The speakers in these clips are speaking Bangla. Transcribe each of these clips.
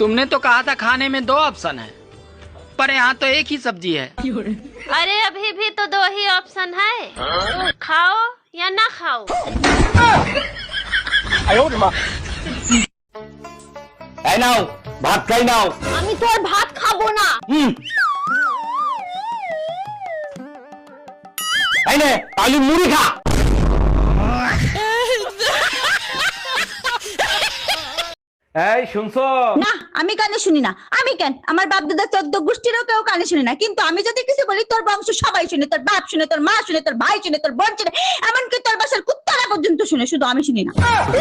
तुमने तो कहा था खाने में दो ऑप्शन है पर यहाँ तो एक ही सब्जी है अरे अभी भी तो दो ही ऑप्शन है खाओ या ना खाओ এই নাও ভাত খাই নাও আমি তোর ভাত খাবো না হুম এই নে তাহলে মুড়ি খা এই শুনছো? না আমি কানে শুনি না। আমি কেন? আমার বাপ দাদা চোদ্দ গোষ্ঠীরও কেউ কানে শুনি না। কিন্তু আমি যদি কিছু বলি তোর বংশ সবাই শুনে তোর বাপ শুনে তোর মা শুনে তোর ভাই শুনে তোর বোন শুনে এমনকি তোর বাসার কুত্তারা পর্যন্ত শুনে শুধু আমি শুনি না।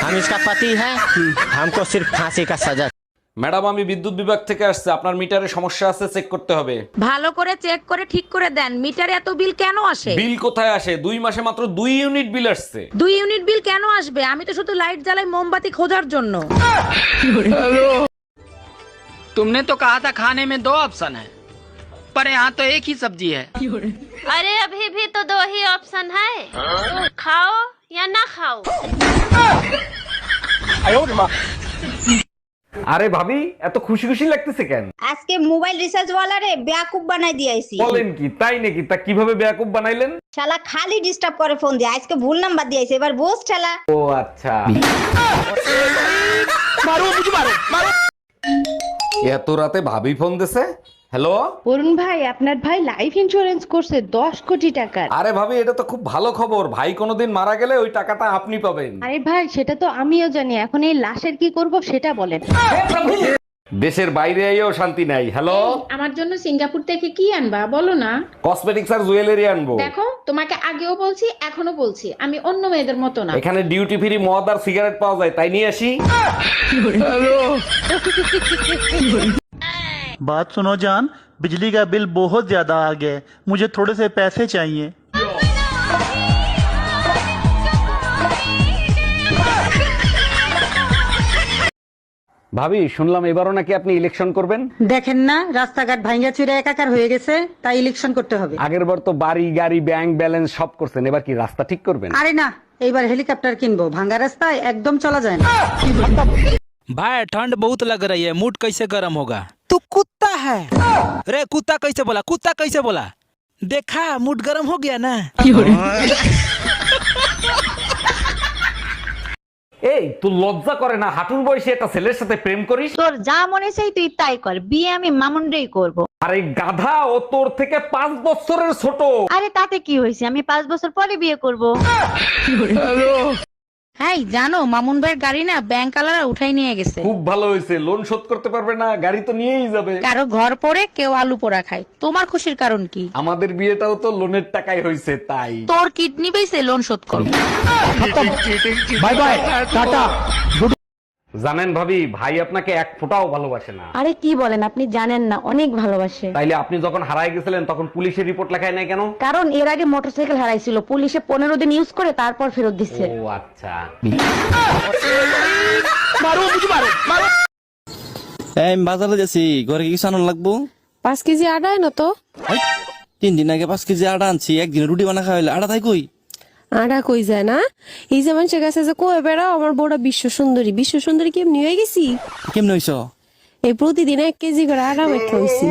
আমি পাতি হ্যাঁ? হামকো সির্ফ ফাঁসি কা সাজা। ম্যাডাম আমি বিদ্যুৎ বিভাগ থেকে আসছে আপনার মিটারে সমস্যা আছে চেক করতে হবে ভালো করে চেক করে ঠিক করে দেন মিটারে এত বিল কেন আসে বিল কোথায় আসে দুই মাসে মাত্র দুই ইউনিট বিল আসছে দুই ইউনিট বিল কেন আসবে আমি তো শুধু লাইট জ্বালাই মোমবাতি খোঁজার জন্য तुमने तो कहा था खाने में दो ऑप्शन है पर यहाँ तो एक ही सब्जी है अरे अभी भी तो दो ही ऑप्शन है खाओ या ना खाओ আরে ভাবি এত খুশি খুশি লাগতেছে কেন? আজকে মোবাইল রিচার্জ ওয়ালারে বেয়াকুব বানাই দিয়েছি বলেন কি তাই নাকি? তা কীভাবে বেয়াকুব বানাইলেন? শালা খালি ডিস্টার্ব করে ফোন দিয়ে আজকে ভুল নাম্বার দিয়েছে এবার বোস শালা। ও আচ্ছা। মারো বুঝি মারো মারো। এত রাতে ভাবি ফোন দিছে? হ্যালো? অরুণ ভাই আপনার ভাই লাইফ ইন্স্যুরেন্স করছে দশ কোটি টাকার। আরে ভাবি এটা তো খুব ভালো খবর। ভাই কোনোদিন মারা গেলে ওই টাকাটা আপনি পাবেন। আরে ভাই সেটা তো আমিও জানি। এখন এই লাশের কি করব সেটা বলেন। দেশের বাইরে এও শান্তি নাই। হ্যালো? আমার জন্য সিঙ্গাপুর থেকে কি আনবা? বলো না। কসমেটিক্স আর জুয়েলারি আনব। দেখো তোমাকে আগেও বলছি এখনও বলছি। আমি অন্য মেয়েদের মতো না। এখানে ডিউটি ফ্রি মদ আর সিগারেট পাওয়া যায়। তাই নিয়ে আসি। बात सुनो जान बिजली का बिल बहुत ज्यादा आ गया है मुझे थोड़े से पैसे चाहिए ভাবি শুনলাম এবারও নাকি আপনি ইলেকশন করবেন দেখেন না রাস্তাঘাট ভাঙ্গা চুরে একাকার হয়ে গেছে তাই ইলেকশন করতে হবে আগের বার তো বাড়ি গাড়ি ব্যাংক ব্যালেন্স সব করছেন এবার কি রাস্তা ঠিক করবেন আরে না এইবার হেলিকপ্টার কিনবো ভাঙ্গা রাস্তায় একদম চলা যায় না भाई ठंड बहुत लग रही है मूड कैसे गर्म होगा तू कुत्ता है रे कुत्ता कैसे बोला कुत्ता कैसे बोला देखा मूड गर्म हो गया ना এই তুই লজ্জা করে না হাঁটুর বয়সে একটা ছেলের সাথে প্রেম করিস তোর যা মনে চাই তুই তাই কর বিয়ে আমি মামুনরেই করব আর এই গাধা ও তোর থেকে পাঁচ বছরের ছোট আরে তাতে কি হয়েছে আমি পাঁচ বছর পরে বিয়ে করব হ্যাঁ জানো মামুন ভাইয়ের গাড়ি না ব্যাংক আলারা উঠাই নিয়ে গেছে। খুব ভালো হয়েছে লোন শোধ করতে পারবে না গাড়ি তো নিয়েই যাবে। কারও ঘর পরে কেউ আলু পোড়া খায়। তোমার খুশির কারণ কি? আমাদের বিয়েটাও তো লোনের টাকায় হয়েছে তাই। তোর কিডনি পেয়েছে লোন শোধ করো। Bye bye tata. জানেন ভাবি ভাই আপনাকে এক ফোঁটাও ভালোবাসে না। আরে কি বলেন আপনি জানেন না অনেক ভালোবাসে। তাইলে আপনি যখন হারায় গেছিলেন তখন পুলিশের রিপোর্ট লেখায় নাই কেন? কারণ এর আগে মোটরসাইকেল হারাইছিল পুলিশে পনেরো দিন ইউজ করে তারপর ফেরত দিচ্ছে। ও আচ্ছা। এই বাজারে যাচ্ছি ঘরে কিছু আনন্দ লাগবো? পাঁচ কেজি না তো। তিন দিন আগে পাঁচ কেজি আটা আনছি একদিন রুটি বানা খাওয়াইলে আটা তাই কই? আড়া কই যায় না? এই যে মানুষের কাছে যে কয়ে বেড়াও আমার বড়া বিশ্ব সুন্দরী। বিশ্ব সুন্দরী কেমনি হয়ে গেছি? কেমন হইছো? এই প্রতিদিন এক কেজি করে আড়া মেখে হয়েছি